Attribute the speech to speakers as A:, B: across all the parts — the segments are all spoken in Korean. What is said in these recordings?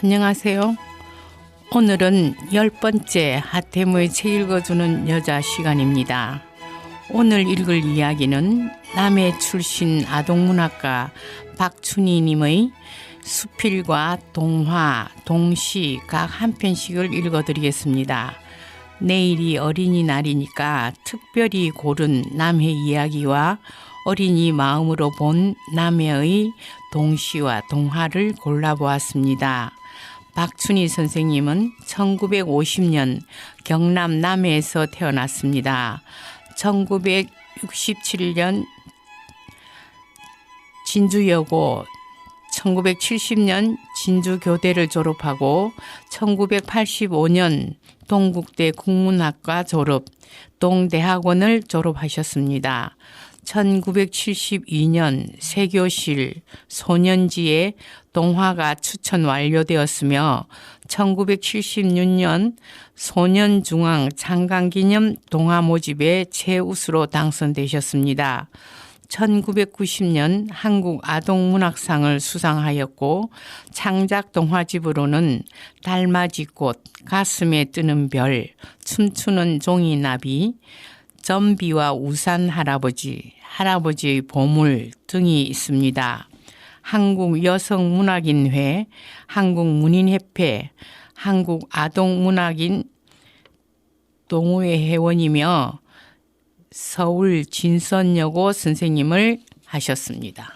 A: 안녕하세요. 오늘은 열 번째 하태무의 책 읽어주는 여자 시간입니다. 오늘 읽을 이야기는 남해 출신 아동문학가 박춘희님의 수필과 동화, 동시 각 한 편씩을 읽어드리겠습니다. 내일이 어린이날이니까 특별히 고른 남해 이야기와 어린이 마음으로 본 남해의 동시와 동화를 골라보았습니다. 박춘희 선생님은 1950년 경남 남해에서 태어났습니다. 1967년 진주여고 1970년 진주교대를 졸업하고 1985년 동국대 국문학과 졸업, 동대학원을 졸업하셨습니다. 1972년 세교실 소년지에 동화가 추천 완료되었으며 1976년 소년중앙 창간기념 동화 모집에 최우수로 당선되셨습니다. 1990년 한국 아동문학상을 수상하였고 창작 동화집으로는 달맞이꽃, 가슴에 뜨는 별, 춤추는 종이나비, 점비와 우산 할아버지, 할아버지의 보물 등이 있습니다. 한국 여성문학인회, 한국문인협회, 한국아동문학인 동호회 회원이며 서울 진선여고 선생님을 하셨습니다.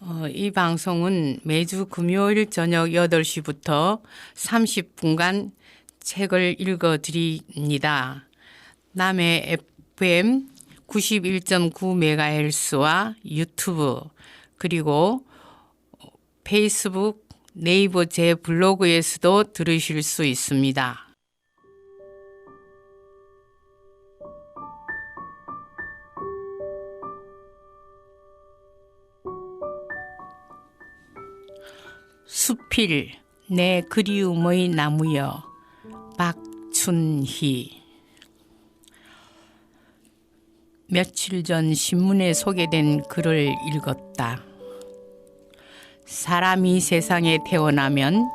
A: 어, 이 방송은 매주 금요일 저녁 8시부터 30분간 책을 읽어 드립니다. 남해 FM 91.9MHz와 유튜브 그리고 페이스북 네이버 제 블로그에서도 들으실 수 있습니다. 수필 내 그리움의 나무여 박춘희 며칠 전 신문에 소개된 글을 읽었다. 사람이 세상에 태어나면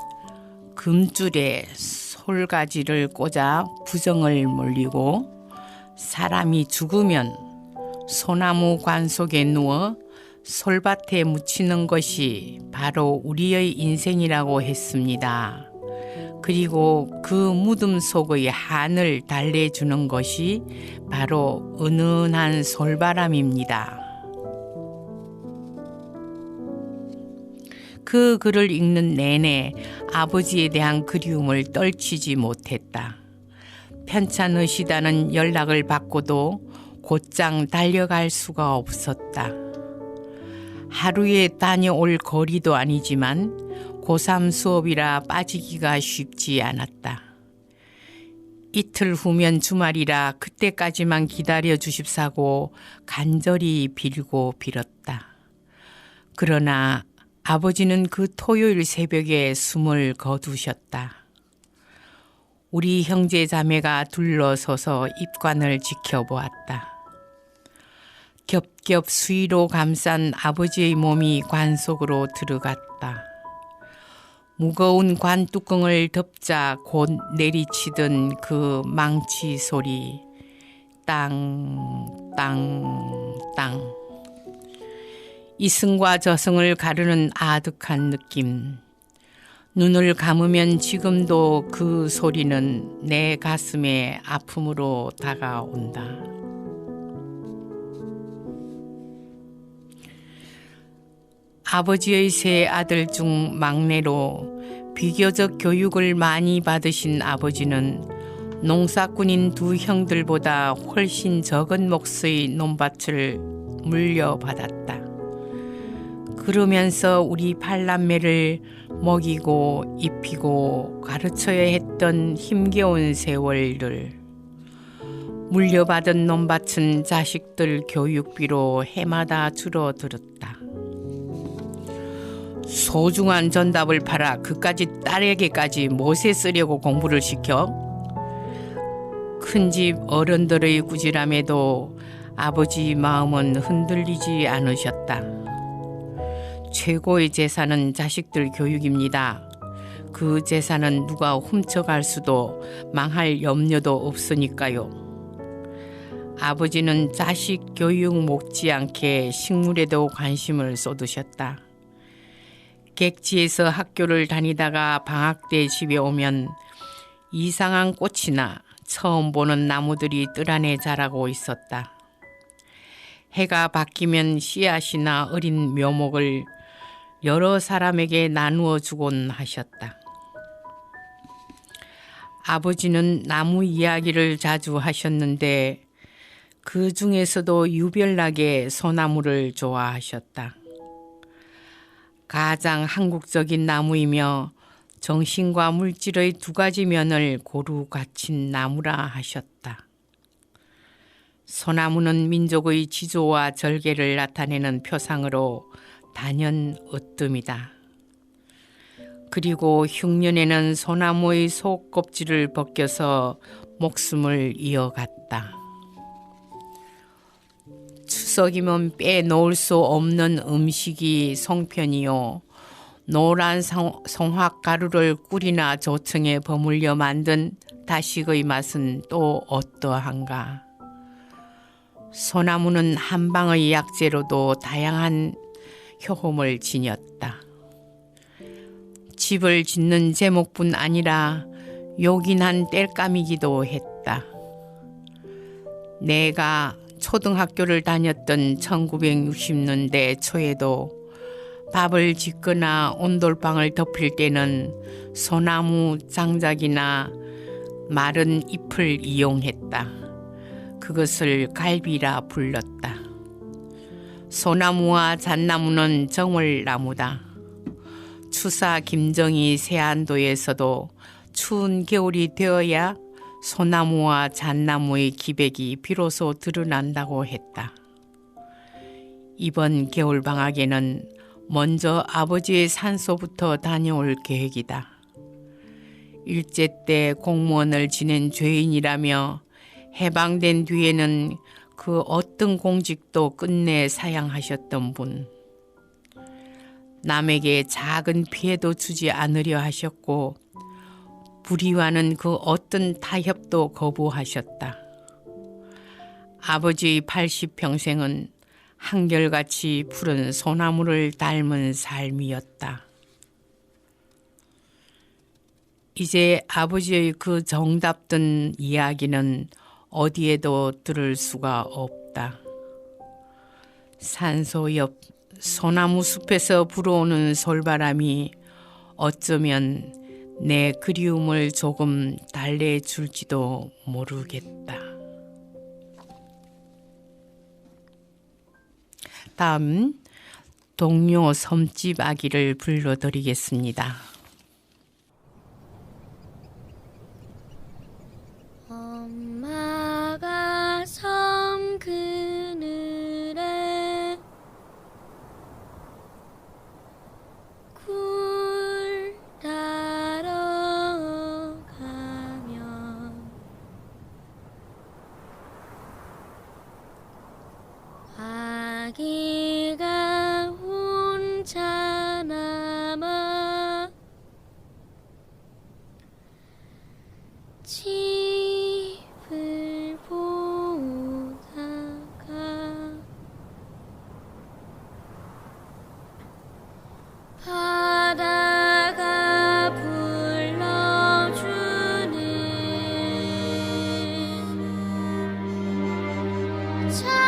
A: 금줄에 솔가지를 꽂아 부정을 몰리고 사람이 죽으면 소나무 관 속에 누워 솔밭에 묻히는 것이 바로 우리의 인생이라고 했습니다. 그리고 그 무덤 속의 한을 달래주는 것이 바로 은은한 솔바람입니다. 그 글을 읽는 내내 아버지에 대한 그리움을 떨치지 못했다. 편찮으시다는 연락을 받고도 곧장 달려갈 수가 없었다. 하루에 다녀올 거리도 아니지만 고3 수업이라 빠지기가 쉽지 않았다. 이틀 후면 주말이라 그때까지만 기다려 주십사고 간절히 빌고 빌었다. 그러나 아버지는 그 토요일 새벽에 숨을 거두셨다. 우리 형제 자매가 둘러서서 입관을 지켜보았다. 겹겹 수위로 감싼 아버지의 몸이 관 속으로 들어갔다. 무거운 관 뚜껑을 덮자 곧 내리치던 그 망치 소리 땅, 땅, 땅. 이승과 저승을 가르는 아득한 느낌. 눈을 감으면 지금도 그 소리는 내 가슴에 아픔으로 다가온다. 아버지의 세 아들 중 막내로 비교적 교육을 많이 받으신 아버지는 농사꾼인 두 형들보다 훨씬 적은 몫의 논밭을 물려받았다. 그러면서 우리 팔남매를 먹이고 입히고 가르쳐야 했던 힘겨운 세월들. 물려받은 논밭은 자식들 교육비로 해마다 줄어들었다. 소중한 전답을 팔아 그까지 딸에게까지 못에 쓰려고 공부를 시켜 큰 집 어른들의 꾸지람에도 아버지 마음은 흔들리지 않으셨다. 최고의 재산은 자식들 교육입니다. 그 재산은 누가 훔쳐갈 수도 망할 염려도 없으니까요. 아버지는 자식 교육 못지않게 식물에도 관심을 쏟으셨다. 객지에서 학교를 다니다가 방학 때 집에 오면 이상한 꽃이나 처음 보는 나무들이 뜰 안에 자라고 있었다. 해가 바뀌면 씨앗이나 어린 묘목을 여러 사람에게 나누어 주곤 하셨다. 아버지는 나무 이야기를 자주 하셨는데 그 중에서도 유별나게 소나무를 좋아하셨다. 가장 한국적인 나무이며 정신과 물질의 두 가지 면을 고루 갖춘 나무라 하셨다. 소나무는 민족의 지조와 절개를 나타내는 표상으로 단연 으뜸이다. 그리고 흉년에는 소나무의 속 껍질을 벗겨서 목숨을 이어갔다. 추석이면 빼놓을 수 없는 음식이 송편이요. 노란 성, 성확 가루를 꿀이나 조청에 버물려 만든 다식의 맛은 또 어떠한가. 소나무는 한방의 약재로도 다양한 효험을 지녔다. 집을 짓는 제목뿐 아니라 요긴한 땔감이기도 했다. 내가 초등학교를 다녔던 1960년대 초에도 밥을 짓거나 온돌방을 덮을 때는 소나무 장작이나 마른 잎을 이용했다. 그것을 갈비라 불렀다. 소나무와 잣나무는 정월나무다. 추사 김정희 세안도에서도 추운 겨울이 되어야 소나무와 잣나무의 기백이 비로소 드러난다고 했다. 이번 겨울 방학에는 먼저 아버지의 산소부터 다녀올 계획이다. 일제 때 공무원을 지낸 죄인이라며 해방된 뒤에는 그 어떤 공직도 끝내 사양하셨던 분. 남에게 작은 피해도 주지 않으려 하셨고 불의와는 그 어떤 타협도 거부하셨다. 아버지의 80평생은 한결같이 푸른 소나무를 닮은 삶이었다. 이제 아버지의 그 정답든 이야기는 어디에도 들을 수가 없다. 산소 옆 소나무 숲에서 불어오는 솔바람이 어쩌면 내 그리움을 조금 달래줄지도 모르겠다. 다음 동료 섬집 아기를 불러드리겠습니다.
B: 불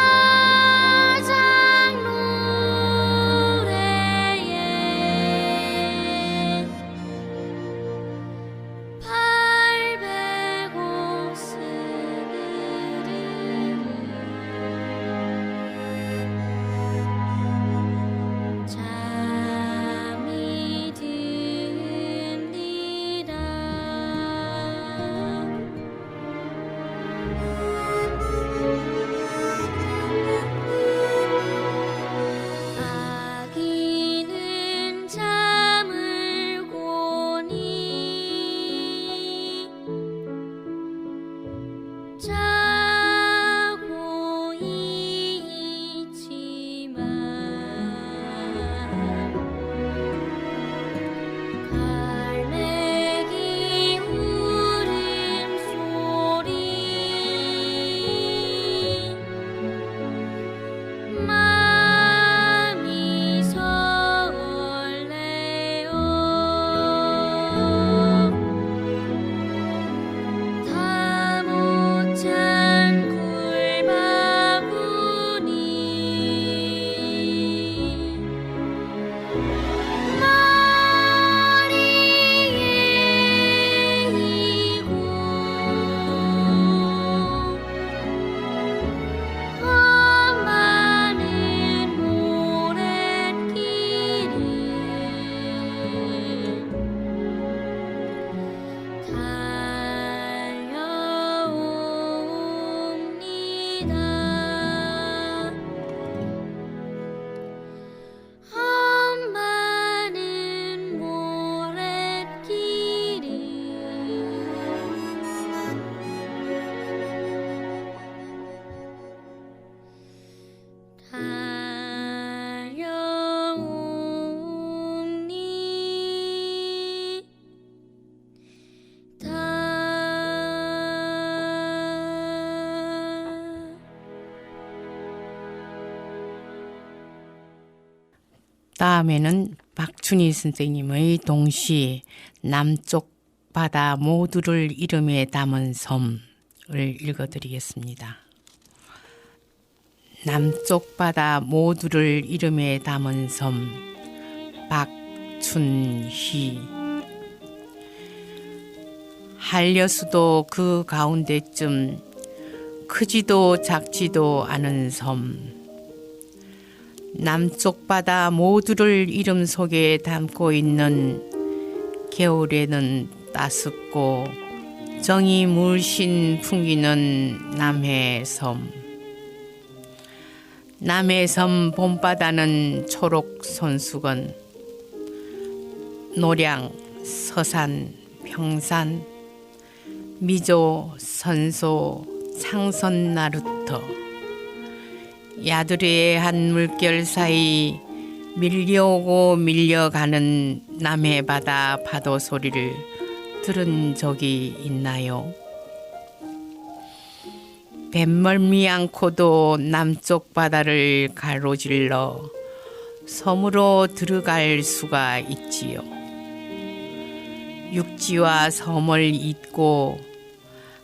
A: 다음에는 박춘희 선생님의 동시 남쪽 바다 모두를 이름에 담은 섬을 읽어드리겠습니다. 남쪽 바다 모두를 이름에 담은 섬 박춘희 한려수도 그 가운데쯤 크지도 작지도 않은 섬 남쪽 바다 모두를 이름 속에 담고 있는 겨울에는 따숩고 정이 물씬 풍기는 남해 섬. 남해 섬 봄바다는 초록 손수건 노량 서산 평산 미조 선소 창선 나루터 야드레의 한 물결 사이 밀려오고 밀려가는 남해 바다 파도 소리를 들은 적이 있나요? 뱃멀미 않고도 남쪽 바다를 가로질러 섬으로 들어갈 수가 있지요. 육지와 섬을 잇고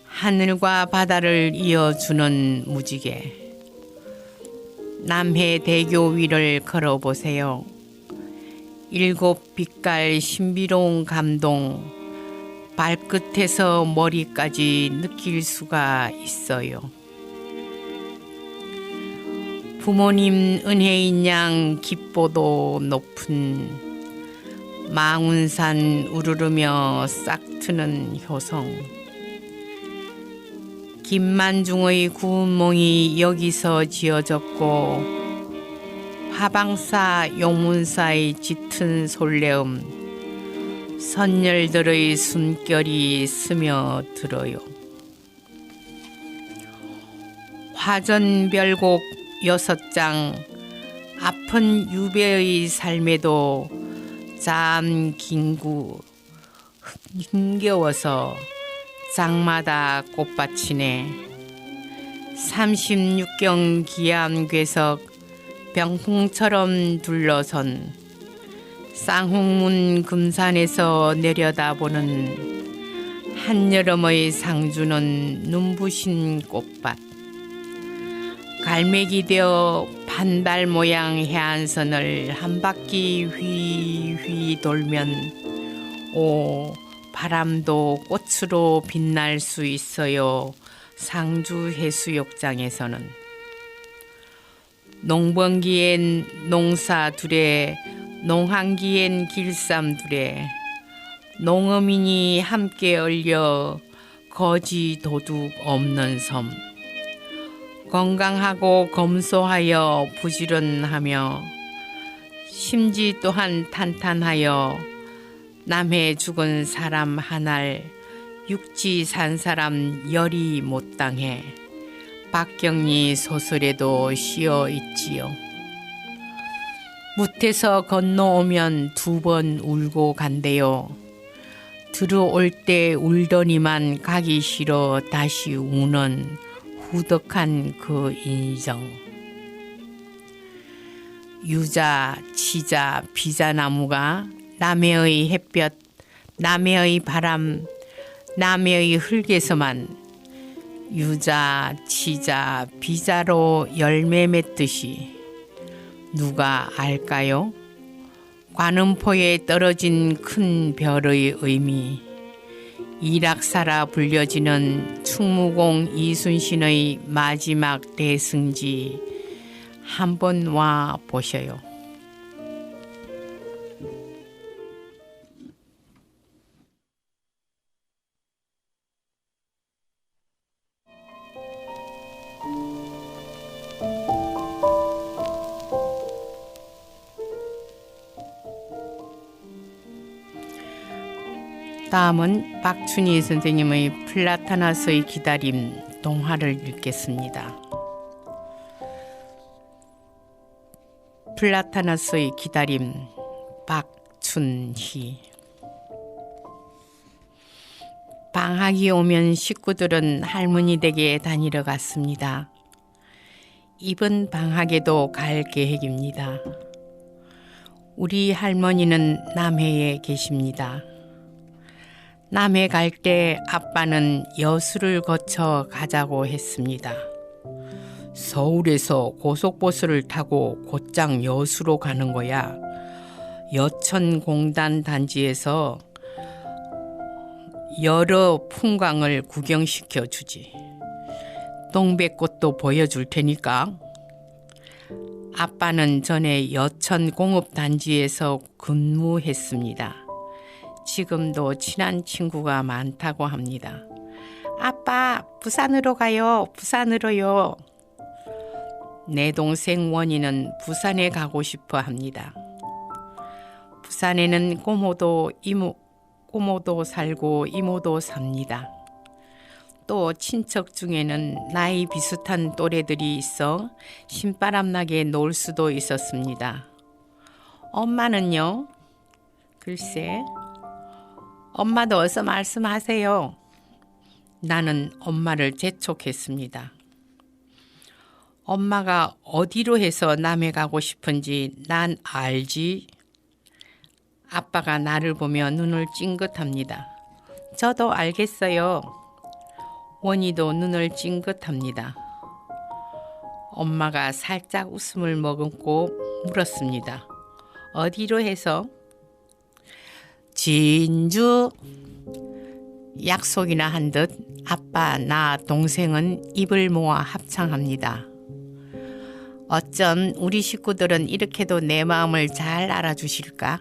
A: 하늘과 바다를 이어주는 무지개. 남해 대교 위를 걸어보세요. 일곱 빛깔 신비로운 감동, 발끝에서 머리까지 느낄 수가 있어요. 부모님 은혜인 양 기뽀도 높은 망운산 우르르며 싹 트는 효성. 김만중의 구운몽이 여기서 지어졌고 화방사 용문사의 짙은 솔레음 선열들의 숨결이 스며들어요. 화전별곡 여섯 장 아픈 유배의 삶에도 잠 긴구 힘겨워서 장마다 꽃밭이네. 36경 기암 괴석 병풍처럼 둘러선 쌍홍문 금산에서 내려다보는 한여름의 상주는 눈부신 꽃밭. 갈매기 되어 반달 모양 해안선을 한 바퀴 휘휘 돌면 오 바람도 꽃으로 빛날 수 있어요. 상주 해수욕장에서는. 농번기엔 농사 둘에 농한기엔 길쌈 둘에 농어민이 함께 얼려 거지 도둑 없는 섬. 건강하고 검소하여 부지런하며 심지 또한 탄탄하여 남해 죽은 사람 하날 육지 산 사람 열이 못 당해 박경리 소설에도 씌어 있지요. 무태서 건너오면 두 번 울고 간대요. 들어올 때 울더니만 가기 싫어 다시 우는 후덕한 그 인정. 유자, 치자, 비자나무가 남해의 햇볕, 남해의 바람, 남해의 흙에서만 유자, 치자, 비자로 열매 맺듯이 누가 알까요? 관음포에 떨어진 큰 별의 의미, 이락사라 불려지는 충무공 이순신의 마지막 대승지 한번 와 보셔요. 다음은 박춘희 선생님의 플라타나스의 기다림 동화를 읽겠습니다. 플라타나스의 기다림 박춘희 방학이 오면 식구들은 할머니 댁에 다니러 갔습니다. 이번 방학에도 갈 계획입니다. 우리 할머니는 남해에 계십니다. 남해 갈 때 아빠는 여수를 거쳐 가자고 했습니다. 서울에서 고속버스를 타고 곧장 여수로 가는 거야. 여천공단 단지에서 여러 풍광을 구경시켜 주지. 동백꽃도 보여줄 테니까. 아빠는 전에 여천공업단지에서 근무했습니다. 지금도 친한 친구가 많다고 합니다. 아빠, 부산으로 가요. 부산으로요. 내 동생 원희는 부산에 가고 싶어 합니다. 부산에는 꼬모도 이모 꼬모도 살고 이모도 삽니다. 또 친척 중에는 나이 비슷한 또래들이 있어 신바람 나게 놀 수도 있었습니다. 엄마는요? 글쎄, 엄마도 어서 말씀하세요. 나는 엄마를 재촉했습니다. 엄마가 어디로 해서 남해 가고 싶은지 난 알지. 아빠가 나를 보며 눈을 찡긋합니다. 저도 알겠어요. 원희도 눈을 찡긋합니다. 엄마가 살짝 웃음을 머금고 물었습니다. 어디로 해서? 진주. 약속이나 한 듯 아빠, 나, 동생은 입을 모아 합창합니다. 어쩜 우리 식구들은 이렇게도 내 마음을 잘 알아주실까?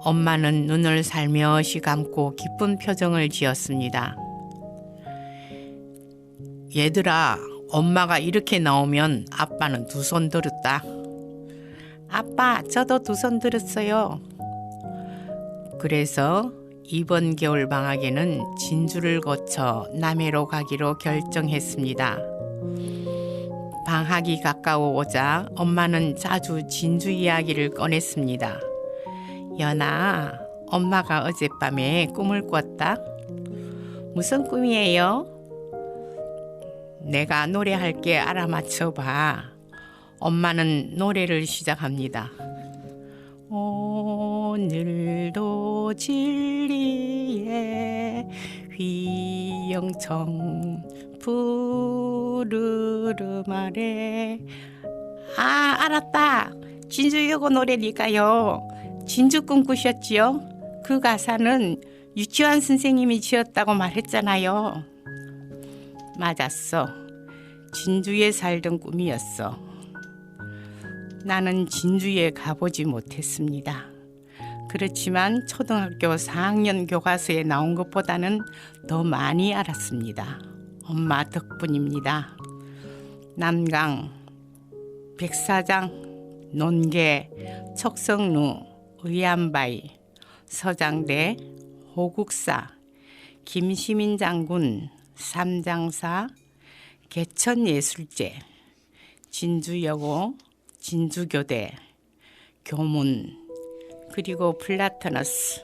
A: 엄마는 눈을 살며시 감고 기쁜 표정을 지었습니다. 얘들아, 엄마가 이렇게 나오면 아빠는 두 손 들었다. 아빠, 저도 두 손 들었어요. 그래서 이번 겨울 방학에는 진주를 거쳐 남해로 가기로 결정했습니다. 방학이 가까워오자 엄마는 자주 진주 이야기를 꺼냈습니다. 연아, 엄마가 어젯밤에 꿈을 꿨다. 무슨 꿈이에요? 내가 노래할게 알아맞혀 봐. 엄마는 노래를 시작합니다. 오 늘도 진리에 휘영청 푸르르 말에 아 알았다. 진주여고 노래니까요. 진주 꿈꾸셨지요? 그 가사는 유치원 선생님이 지었다고 말했잖아요. 맞았어. 진주에 살던 꿈이었어. 나는 진주에 가보지 못했습니다 그렇지만 초등학교 4학년 교과서에 나온 것보다는 더 많이 알았습니다. 엄마 덕분입니다. 남강, 백사장, 논계, 척성루, 의안바위, 서장대, 호국사, 김시민 장군, 삼장사, 개천예술제, 진주여고, 진주교대, 교문, 그리고 플라토너스.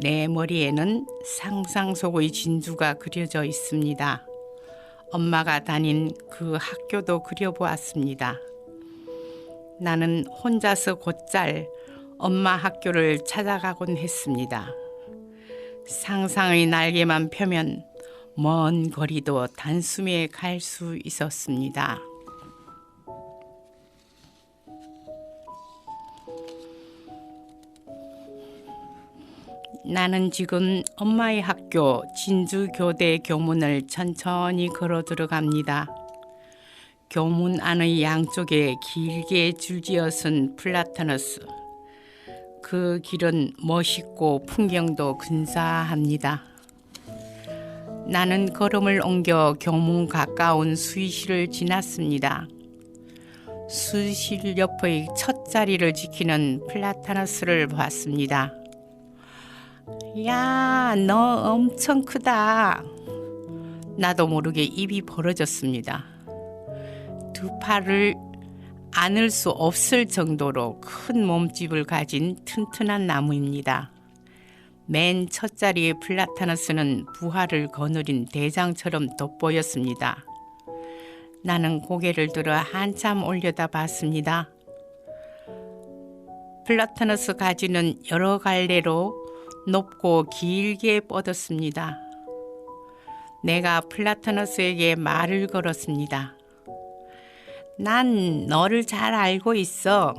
A: 내 머리에는 상상 속의 진주가 그려져 있습니다. 엄마가 다닌 그 학교도 그려보았습니다. 나는 혼자서 곧잘 엄마 학교를 찾아가곤 했습니다. 상상의 날개만 펴면 먼 거리도 단숨에 갈 수 있었습니다. 나는 지금 엄마의 학교 진주교대 교문을 천천히 걸어 들어갑니다. 교문 안의 양쪽에 길게 줄지어선 플라타너스. 그 길은 멋있고 풍경도 근사합니다. 나는 걸음을 옮겨 교문 가까운 수의실을 지났습니다. 수의실 옆의 첫 자리를 지키는 플라타너스를 봤습니다. 야, 너 엄청 크다. 나도 모르게 입이 벌어졌습니다. 두 팔을 안을 수 없을 정도로 큰 몸집을 가진 튼튼한 나무입니다. 맨 첫 자리의 플라타너스는 부하를 거느린 대장처럼 돋보였습니다. 나는 고개를 들어 한참 올려다 봤습니다. 플라타너스 가지는 여러 갈래로 높고 길게 뻗었습니다. 내가 플라타너스에게 말을 걸었습니다. 난 너를 잘 알고 있어.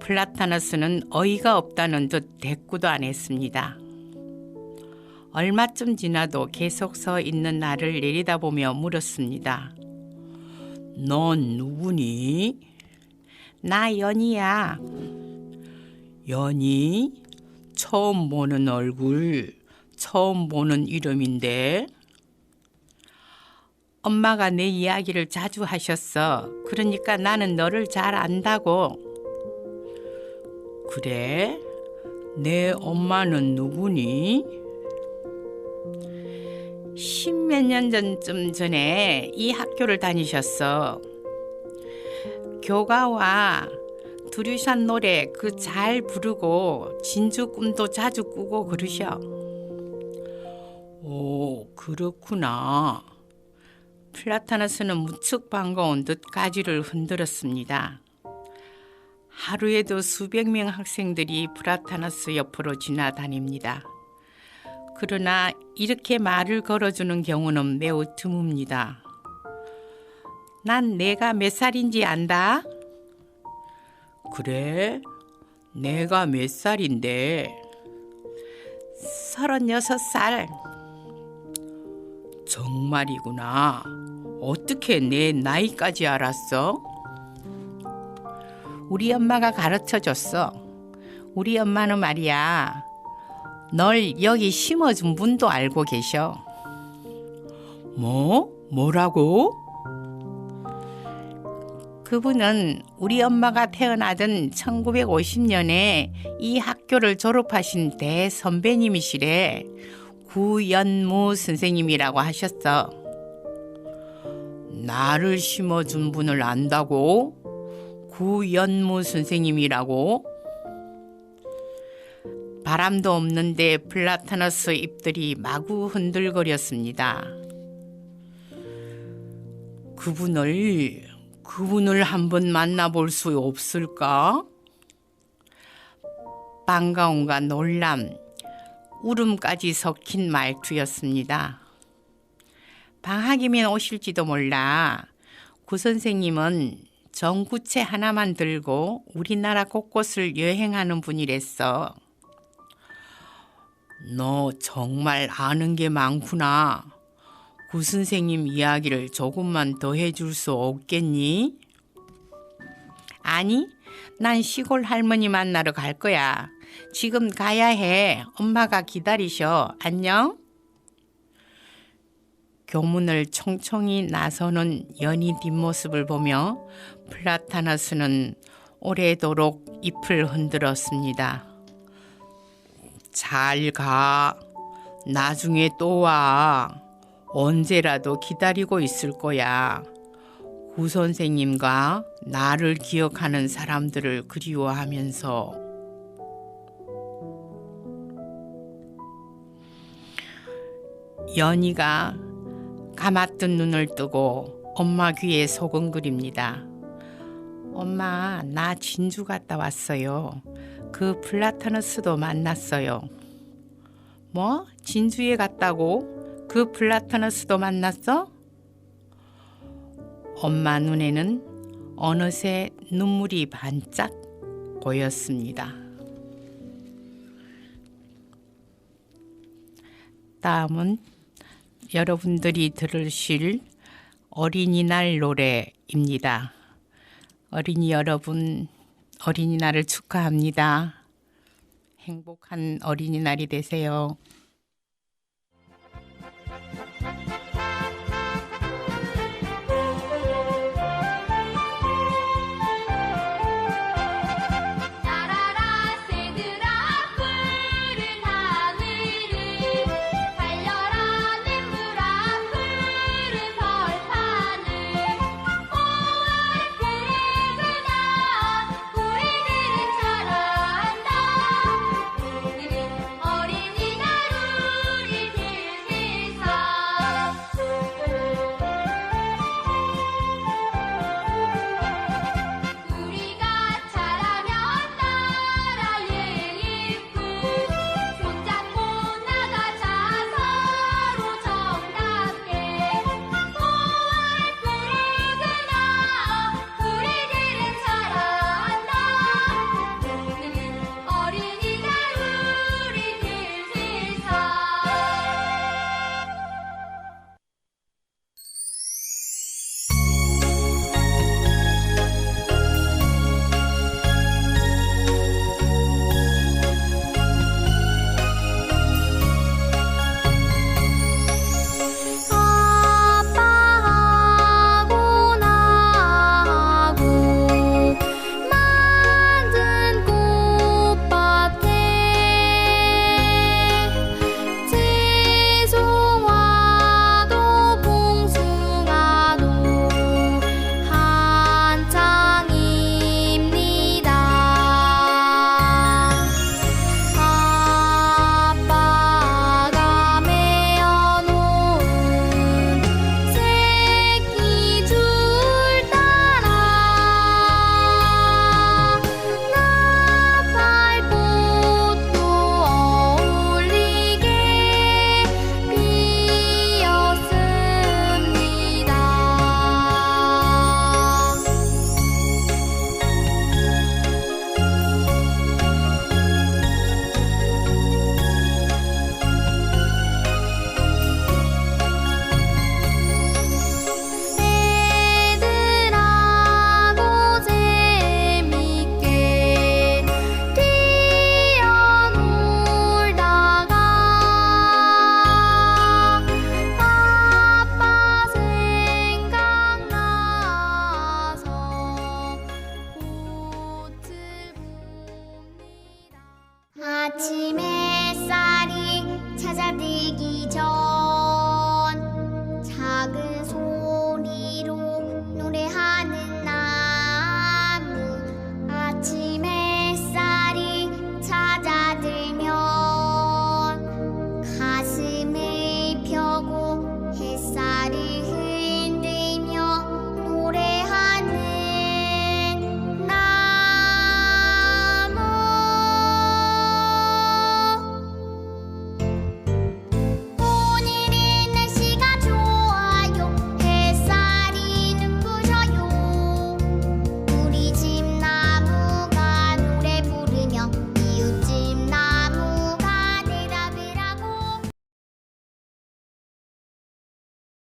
A: 플라타너스는 어이가 없다는 듯 대꾸도 안 했습니다. 얼마쯤 지나도 계속 서 있는 나를 내리다보며 물었습니다. 넌 누구니? 나 연희야. 연희? 처음 보는 얼굴, 처음 보는 이름인데. 엄마가 내 이야기를 자주 하셨어. 그러니까 나는 너를 잘 안다고. 그래? 내 엄마는 누구니? 십몇 년 전쯤 전에 이 학교를 다니셨어. 교가와 두류산 노래 그 잘 부르고 진주 꿈도 자주 꾸고 그러셔. 오, 그렇구나. 플라타너스는 무척 반가운 듯 가지를 흔들었습니다. 하루에도 수백 명 학생들이 플라타너스 옆으로 지나다닙니다. 그러나 이렇게 말을 걸어주는 경우는 매우 드뭅니다. 난 내가 몇 살인지 안다. 그래? 내가 몇 살인데? 서른여섯 살. 정말이구나. 어떻게 내 나이까지 알았어? 우리 엄마가 가르쳐 줬어. 우리 엄마는 말이야. 널 여기 심어준 분도 알고 계셔. 뭐? 뭐라고? 그분은 우리 엄마가 태어나던 1950년에 이 학교를 졸업하신 대선배님이시래. 구연무 선생님이라고 하셨어. 나를 심어준 분을 안다고? 구연무 선생님이라고? 바람도 없는데 플라타너스 잎들이 마구 흔들거렸습니다. 그분을 그분을 한번 만나볼 수 없을까? 반가움과 놀람, 울음까지 섞인 말투였습니다. 방학이면 오실지도 몰라. 구 선생님은 전구체 하나만 들고 우리나라 곳곳을 여행하는 분이랬어. 너 정말 아는 게 많구나. 구 선생님 이야기를 조금만 더 해줄 수 없겠니? 아니, 난 시골 할머니 만나러 갈 거야. 지금 가야 해. 엄마가 기다리셔. 안녕. 교문을 총총히 나서는 연희 뒷모습을 보며 플라타너스는 오래도록 잎을 흔들었습니다. 잘 가. 나중에 또 와. 언제라도 기다리고 있을 거야. 구 선생님과 나를 기억하는 사람들을 그리워하면서 연희가 감았던 눈을 뜨고 엄마 귀에 소근거립니다. 엄마, 나 진주 갔다 왔어요. 그 플라타너스도 만났어요. 뭐? 진주에 갔다고? 그 플라타너스도 만났어? 엄마 눈에는 어느새 눈물이 반짝 보였습니다. 다음은 여러분들이 들으실 어린이날 노래입니다. 어린이 여러분, 어린이날을 축하합니다. 행복한 어린이날이 되세요. 아침 햇살이 찾아들